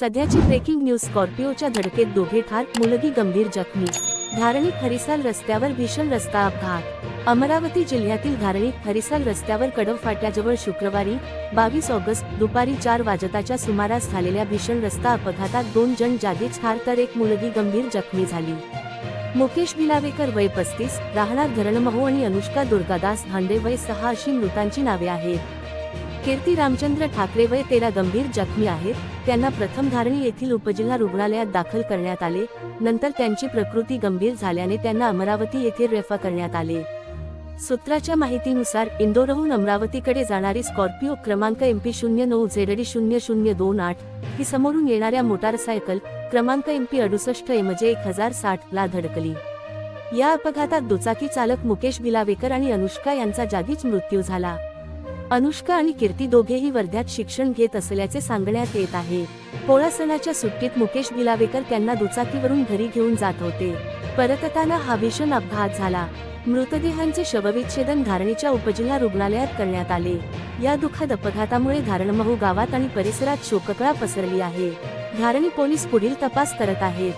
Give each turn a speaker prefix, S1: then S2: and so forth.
S1: सध्याची breaking news स्कॉर्पिओच्या धडकेत दोघे ठार मुलगी गंभीर जखमी. धारणी हरिसाल रस्त्यावर भीषण रस्ता अपघात. अमरावती जिल्ह्यातील धारणी हरिसाल रस्त्यावर कडव फाट्याजवळ शुक्रवारी बावीस ऑगस्ट दुपारी चार वाजताच्या सुमारास झालेल्या भीषण रस्ता अपघातात दोन जण जागीच ठार तर एक मुलगी गंभीर जखमी झाली. मुकेश बिलावेकर वय पस्तीस राहणार धरणमहो आणि अनुष्का दुर्गादास भांडे वय सहा अशी मृतांची नावे आहेत. कीर्ती रामचंद्र ठाकरे वय तेरा गंभीर जखमी आहेत. त्यांना प्रथम धारणी येथील उपजिल्हा रुग्णालयात दाखल करण्यात आले. नंतर त्यांची प्रकृती गंभीर झाल्याने त्यांना अमरावती येथे रेफर करण्यात आले. सूत्राच्या माहितीनुसार इंदोरहून अमरावतीकडे जाणारी स्कॉर्पिओ क्रमांक एम पी शून्य नऊ झेडडी शून्य शून्य दोन आठ ही समोरून येणाऱ्या मोटारसायकल क्रमांक एम पी अडुसष्ट एमजे एक हजार साठ ला धडकली. या अपघातात दुचाकी चालक मुकेश बिलावेकर आणि अनुष्का यांचा जागीच मृत्यू झाला. अनुष्का आणि कीर्ती दोघेही वर्ध्यात शिक्षण घेत असल्याचे सांगण्यात येत आहे. पोळा सणाच्या सुट्टीत मुकेश बिलावेकर त्यांना दुचाकीवरून घरी घेऊन जात होते. परतताना हा भीषण अपघात झाला. मृतदेहांचे शवविच्छेदन धारणीच्या उपजिल्हा रुग्णालयात करण्यात आले. या दुःखद अपघातामुळे धारणमहू गावात आणि परिसरात शोककळा पसरली आहे. धारणी पोलीस पुढील तपास करत आहेत.